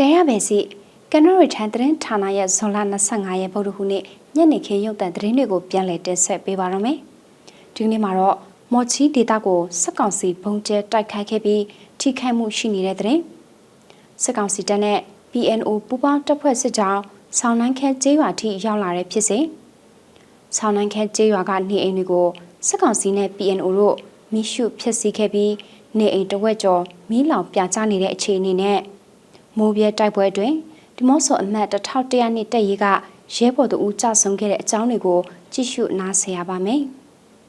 တဲရပဲစီကနရီထန်သတင်းဌာနရဲ့ဇွန်လ25ရက်ဗုဒ္ဓဟူးနေ့ညနေခင်းရုပ်သံသတင်းတွေကိုပြန်လည်တင်ဆက်ပေးပါရမယ်။ဒီနေ့မှာတော့မော်ချီဒေတာကိုစက်ကောင်စီဘုံကျဲတိုက်ခိုက်ခဲ့ပြီးထိခိုက်မှုရှိနေတဲ့သတင်း။စက်ကောင်စီတပ်နဲ့ PNO ပူးပေါင်းတပ်ဖွဲ့စစ်ကြောင်းဆောင်းနှန်းခဲကျေးရွာထိရောက်လာတဲ့ဖြစ်စဉ်။ဆောင်းနှန်းခဲကျေးရွာကနေအိမ်တွေကိုစက်ကောင်စီနဲ့ PNO တို့မိရှုဖျက်ဆီးခဲ့ပြီးနေအိမ်တဝက်ကျော်မီးလောင်ပြကျနေတဲ့အခြေအနေနဲ့ မိုးပြဲတိုက်ပွဲအတွင်းဒီမော့ဆိုအမတ်1100နှစ်တက်ရေးကရဲဘော်တို့ကြဆုံခဲ့တဲ့အကြောင်းတွေကိုကြည့်ရှုနားဆင်ရပါမယ်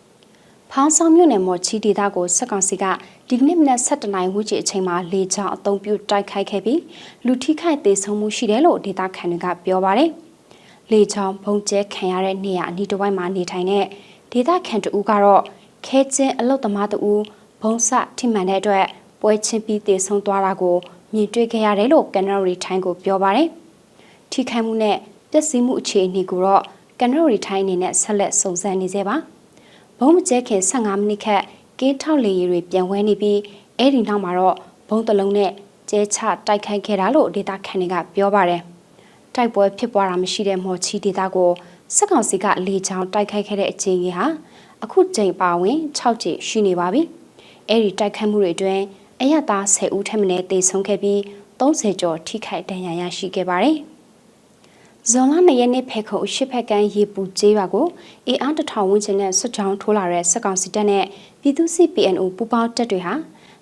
။ဖားဆောင်မြို့နယ်မော်ချီဒေတာကိုစက်ကောင်စီကဒီကနေ့မနက်7:00နာရီဝန်းကျင်အချိန်မှာလေကြောင်းအုံပြုတိုက်ခိုက်ခဲ့ပြီးလူထိခိုက်သေးဆုံးမှုရှိတယ်လို့ဒေတာခန်တွေကပြောပါတယ်။လေကြောင်းဘုံကျဲခံရတဲ့နေရာအနီးတစ်ဝိုက်မှာနေထိုင်တဲ့ဒေတာခန်တူကတော့ခဲချင်းအလုတ်သမားတူဘုံစထိမှန်တဲ့အတွက်ပွဲချင်းပြီးတေဆုံးသွားတာကို မြင်တွေ့ခဲ့ရတယ်လို့ကန်နရီထိုင်းကိုပြောပါတယ်။ထိခိုက်မှုနဲ့ပျက်စီးမှုအခြေအနေကိုတော့ကန်နရီထိုင်းအနေနဲ့ဆက်လက်စုံစမ်းနေသေးပါ။ဘုံမကျဲခင်15မိနစ်ခန့်ကင်းထောက်လေရီတွေပြန်ဝဲနေပြီးအဲ့ဒီနောက်မှာတော့ဘုံတလုံးနဲ့ကျဲချတိုက်ခိုက်ခဲ့တာလို့ဒေတာခန်တွေကပြောပါတယ်။တိုက်ပွဲဖြစ်ပွားတာမရှိတဲ့မော်ချီဒေတာကိုစက်ကောင်စီကလေချောင်းတိုက်ခိုက်ခဲ့တဲ့အချိန်ကြီးဟာအခုချိန်ပါဝင်6ချိန်ရှိနေပါပြီ။အဲ့ဒီတိုက်ခိုက်မှုတွေအတွင်း အရသား10ဦးထက်မနည်းသေဆုံးခဲ့ပြီး30ကျော်ထိခိုက်ဒဏ်ရာရရှိခဲ့ပါတယ်။ဇွန်လ၂ရက်နေ့ဖေခုံရှစ်ဖက်ကန်းရေပူကျေးရွာကိုအေအားတထောင်ဝန်းကျင်နဲ့ဆွချောင်းထိုးလာတဲ့စက်ကောင်စီတပ်နဲ့ပြည်သူ့စစ် PNO ပူးပေါင်းတပ်တွေဟာ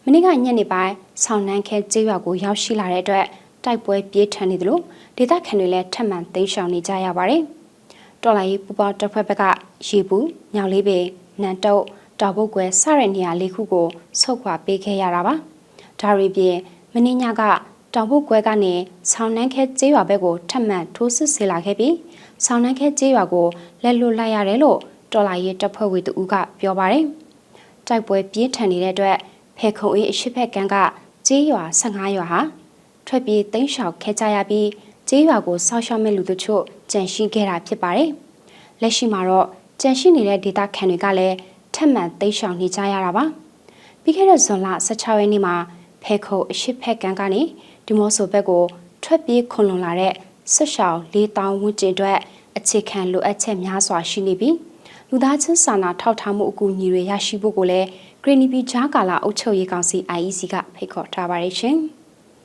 မနေ့ကညနေပိုင်းဆောင်းနှန်းခဲကျေးရွာကိုရောက်ရှိလာတဲ့အတွက်တိုက်ပွဲပြေးထန်နေသလိုဒေသခံတွေလည်းထပ်မံသိမ်းရှောင်နေကြရပါတယ်။တော်လိုင်းပူပေါတပ်ဖွဲ့ဘက်ကရေပူညောင်လေးပင်နန်တုတ် တောင်ပုတ်ကွယ်စတဲ့နေရာလေးခုကိုဆုတ်ခွာပေးခဲ့ရတာပါ။ဒါရီပြင်မင်းညကတောင်ပုတ်ကွယ်ကနေဆောင်းနှန်းခဲကျေးရွာဘက်ကိုထပ်မံထိုးစစ်ဆင်လာခဲ့ပြီးဆောင်းနှန်းခဲကျေးရွာကိုလက်လွတ်လိုက်ရတယ်လို့တော်လာရေးတပ်ဖွဲ့ဝေတူကပြောပါတယ်။တိုက်ပွဲပြင်းထန်နေတဲ့အတွက်ဖေခုံအေးအရှိဖက်ကန်းကကျေးရွာ15ရွာဟာထွက်ပြေးတိမ်းရှောင်ခဲ့ကြရပြီးကျေးရွာကိုဆောက်ရှောက်မဲ့လူတို့ချို့ကြန့်ရှိခဲ့တာဖြစ်ပါတယ်။လက်ရှိမှာတော့ကြန့်ရှိနေတဲ့ဒေတာခံတွေကလည်း ထက်မှန်သိမ်းရှောင်နေကြရတာပါ။ပြီးခဲ့တဲ့ဇွန်လ16ရက်နေ့မှာဖဲခုံအရှိဖက်ကန်းကနေဒီမော့ဆိုဘက်ကိုထွက်ပြေးခွန်လွန်လာတဲ့ဆက်ရှောင်၄တောင်းဝန်းကျင်အတွက်အခြေခံလိုအပ်ချက်များစွာရှိနေပြီးလူသားချင်းစာနာထောက်ထားမှုအကူအညီတွေရရှိဖို့ကိုလည်းဂရနီပီဂျာကာလာအုပ်ချုပ်ရေးကောင်စီ IEC ကဖိတ်ခေါ်ထားပါတယ်ရှင်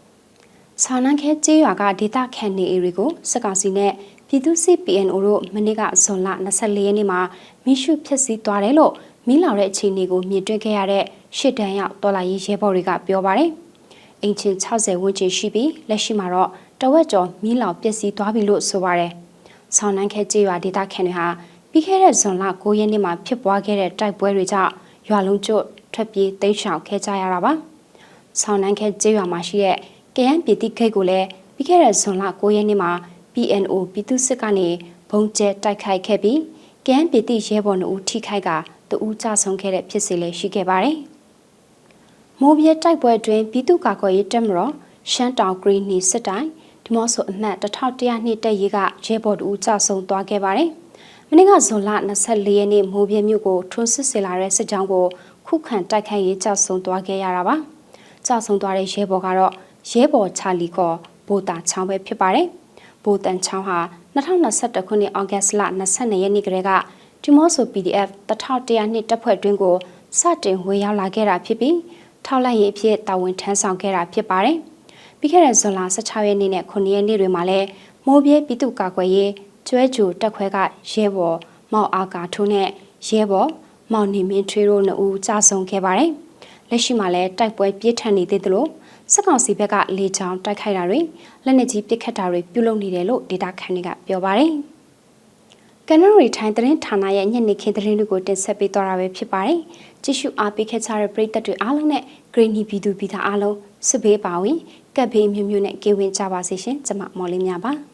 ။ဆောင်းနှန်းခဲကျေးရွာကဒေတာခန်နေအေတွေကိုစက်ကောင်စီနဲ့ ပြည်သူ့စစ် PNO တို့မနေ့ကဇွန်လ24ရက်နေ့မှာမိရှုဖျက်ဆီးသွားတယ်လို့မီးလောင်တဲ့အခြေအနေကိုမြင်တွေ့ခဲ့ရတဲ့ရှစ်တန်းရောက်တော်လာရေးရဲဘော်တွေကပြောပါတယ်။အင်ချင်60ဝန်းကျင်ရှိပြီးလက်ရှိမှာတော့တဝက်ကျော်မီးလောင်ပျက်စီးသွားပြီလို့ဆိုပါတယ်။ဆောင်းနှန်းခဲကျေးရွာဒေသခံတွေဟာပြီးခဲ့တဲ့ဇွန်လ9ရက်နေ့မှာဖြစ်ပွားခဲ့တဲ့တိုက်ပွဲတွေကြောင့်ရွာလုံးကျွတ်ထွက်ပြေးတိမ်းရှောင်ခဲ့ကြရတာပါ။ဆောင်းနှန်းခဲကျေးရွာမှာရှိတဲ့ကရန်ပြည်တိခိတ်ကိုလည်းပြီးခဲ့တဲ့ဇွန်လ9ရက်နေ့မှာ PNO ပြည်သူ့စစ်ကနေဘုံကျဲတိုက်ခိုက်ခဲ့ပြီးကရန်ပြည်တိရဲဘော်တို့ထိခိုက်ကတဦးကြဆုံးခဲ့တဲ့ဖြစ်စဉ်လည်းရှိခဲ့ပါတယ်။မိုးပြဲတိုက်ပွဲအတွင်းပြည်သူ့ကာကွယ်ရေးတပ်မတော်ရှမ်းတောင်ဂရီနီစစ်တိုင်းဒီမော့ဆိုအမှတ်1100နှစ်တက်ရေးကရဲဘော်တို့ကြဆုံးသွားခဲ့ပါတယ်။မနေ့ကဇွန်လ24ရက်နေ့မိုးပြဲမြို့ကိုထွန်းစစ်ဆင်လာတဲ့စစ်ကြောင်းကိုခုခံတိုက်ခိုက်ရေးကြဆုံးသွားခဲ့ရတာပါ။ကြဆုံးသွားတဲ့ရဲဘော်ကတော့ရဲဘော်ချာလီကောဘိုတာချောင်းပဲဖြစ်ပါတယ်။ ဘိုတန်ချောင်းဟာ2021ခုနှစ်ဩဂတ်စ်လ22ရက်နေ့ကတည်းကဒီမော့ဆို PDF 1100နှစ်တပ်ဖွဲ့တွင်းကိုစတင်ဝေရောက်လာခဲ့တာဖြစ်ပြီးထောက်လိုက်ရေးအဖြစ်တာဝန်ထမ်းဆောင်ခဲ့တာဖြစ်ပါတယ်။ပြီးခဲ့တဲ့ဇွန်လ16ရက်နေ့နဲ့9ရက်နေ့တွေမှာလည်းမိုးပြဲပြည်သူ့ကာကွယ်ရေးကျွဲကြိုတက်ခွဲကရဲဘော်မောက်အာကာထိုးနဲ့ရဲဘော်မောင်နေမင်းထွေးတို့နှစ်ဦးကြာဆုံးခဲ့ပါတယ်။ လက်ရှိမှာလည်းတိုက်ပွဲပြင်းထန်နေသေးသလိုစစ်ကောင်စီဘက်ကလေကြောင်းတိုက်ခိုက်တာတွေလက်နက်ကြီးပစ်ခတ်တာတွေပြုလုပ်နေတယ်လို့ဒေတာခန်တွေကပြောပါတယ်။ကန်နရီထိုင်းသတင်းဌာနရဲ့ညနေခင်းသတင်းတွေကိုတင်ဆက်ပေးသွားတာပဲဖြစ်ပါတယ်။ကြည့်ရှုအားပေးခဲ့ကြတဲ့ပရိသတ်တွေအားလုံးနဲ့ဂရင်းနီပြည်သူပြည်သားအားလုံးစစ်ဘေးပါဝင်ကပ်ဘေးမျိုးမျိုးနဲ့ကေဝင်ကြပါစေရှင်။ကျွန်မမော်လေးများပါ။